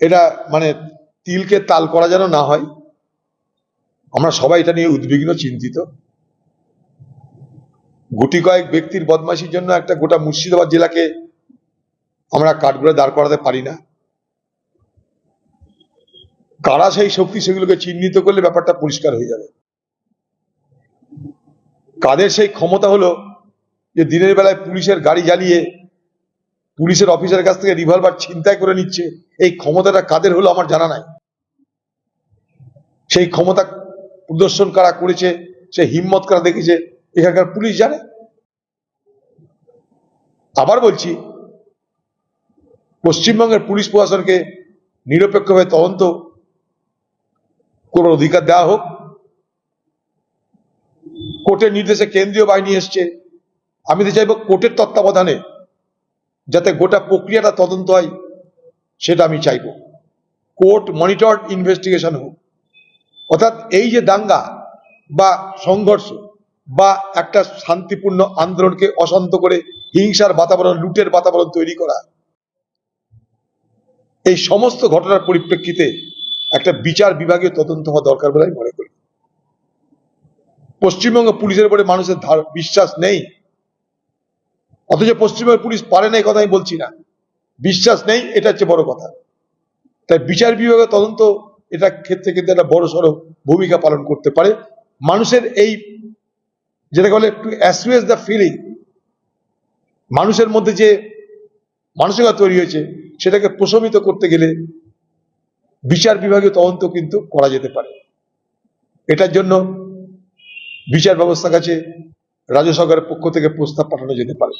এটা মানে তিলকে তাল করা যেন না হয়। আমরা সবাই এটা নিয়ে উদ্বিগ্ন, চিন্তিত। গুটি কয়েক ব্যক্তির বদমাশির জন্য একটা গোটা মুর্শিদাবাদ জেলাকে আমরা কাঠগড়ে দাঁড় করাতে পারি না। কারা সেই শক্তি সেগুলোকে চিহ্নিত করলে ব্যাপারটা পরিষ্কার হয়ে যাবে? কাদের সেই ক্ষমতা হলো যে দিনের বেলায় পুলিশের গাড়ি জ্বালিয়ে পুলিশের অফিসারের কাছ থেকে রিভলভার ছিনতাই করে নিচ্ছে, এই ক্ষমতাটা কাদের হলো আমার জানা নাই। সেই ক্ষমতা প্রদর্শন কারা করেছে, সে হিম্মত কারা দেখেছে, এখানকার পুলিশ জানে। আবার বলছি, পশ্চিমবঙ্গের পুলিশ প্রশাসনকে নিরপেক্ষভাবে তদন্ত করার অধিকার দেওয়া হোক। কোর্টের নির্দেশে কেন্দ্রীয় বাহিনী এসছে। আমি তো চাইব কোর্টের তত্ত্বাবধানে যাতে গোটা প্রক্রিয়াটা তদন্ত হয়, সেটা আমি চাইব। কোর্ট মনিটর্ড ইনভেস্টিগেশন হোক। অর্থাৎ এই যে দাঙ্গা বা সংঘর্ষ বা একটা শান্তিপূর্ণ আন্দোলনকে অশান্ত করে হিংসার বাতাবরণ, লুটের বাতাবরণ তৈরি করা, এই সমস্ত ঘটনার পরিপ্রেক্ষিতে একটা বিচার বিভাগীয় তদন্ত হওয়া দরকার বলে আমি মনে করি। পশ্চিমবঙ্গ পুলিশের উপরে মানুষের বিশ্বাস নেই। অথচ পশ্চিমবঙ্গের পুলিশ পারে না, এই কথা আমি বলছি না। বিশ্বাস নেই, এটা হচ্ছে বড় কথা। তাই বিচার বিভাগের তদন্ত, এটা ক্ষেত্রে কিন্তু একটা বড় সড়ো ভূমিকা পালন করতে পারে। মানুষের এই যেটাকে বলে একটু অ্যাসুয়েস দ্য ফিলিং মানুষের মধ্যে যে মানসিকতা তৈরি হয়েছে, সেটাকে প্রশমিত করতে গেলে বিচার বিভাগীয় তদন্ত কিন্তু করা যেতে পারে। এটার জন্য বিচার ব্যবস্থার কাছে রাজ্য সরকারের পক্ষ থেকে প্রস্তাব পাঠানো যেতে পারে।